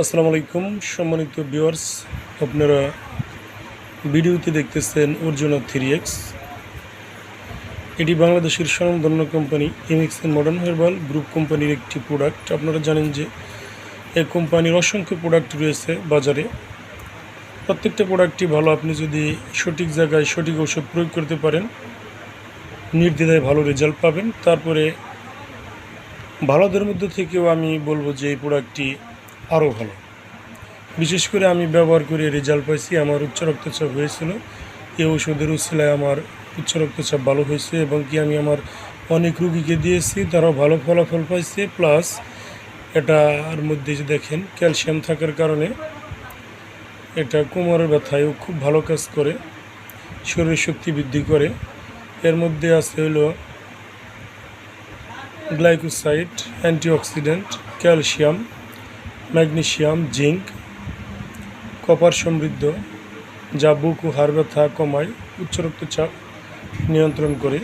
আসসালামু আলাইকুম, সম্মানিত ভিউয়ার্স, আপনারা ভিডিওতে দেখতেছেন অর্জুনা থ্রি এক্স। এটি বাংলাদেশের স্বনামধন্য company MXN modern herbal group কোম্পানির একটি প্রোডাক্ট। আপনারা জানেন যে এই কোম্পানির অসংখ্য প্রোডাক্ট রয়েছে বাজারে। প্রত্যেকটা প্রোডাক্টই ভালো, আপনি যদি সঠিক জায়গায় সঠিক ওষুধ প্রয়োগ করতে পারেন, নির্দ্বিধায় ভালো রেজাল্ট পাবেন। তারপরে ভালোদের মধ্যে থেকেও আমি বলব যে এই প্রোডাক্টটি আরও ভালো। বিশেষ করে আমি ব্যবহার করে রেজাল্ট পাইছি, আমার উচ্চ রক্তচাপ হয়েছিল। এই ওষুধের উচিলায় আমার উচ্চ রক্তচাপ ভালো হয়েছে এবং কি আমি আমার অনেক রুগীকে দিয়েছি, তারাও ভালো ফলাফল পাইছে। প্লাস এটার মধ্যে যে দেখেন, ক্যালসিয়াম থাকার কারণে এটা কোমরের ব্যথায়ও খুব ভালো কাজ করে শরীর শক্তি বৃদ্ধি করে। এর মধ্যে আছে হলো glycoside antioxidant, calcium. Magnesium zinc copper সমৃদ্ধ যা বুক ও হাড় ব্যথা কমায় উচ্চ রক্তচাপ নিয়ন্ত্রণ করে।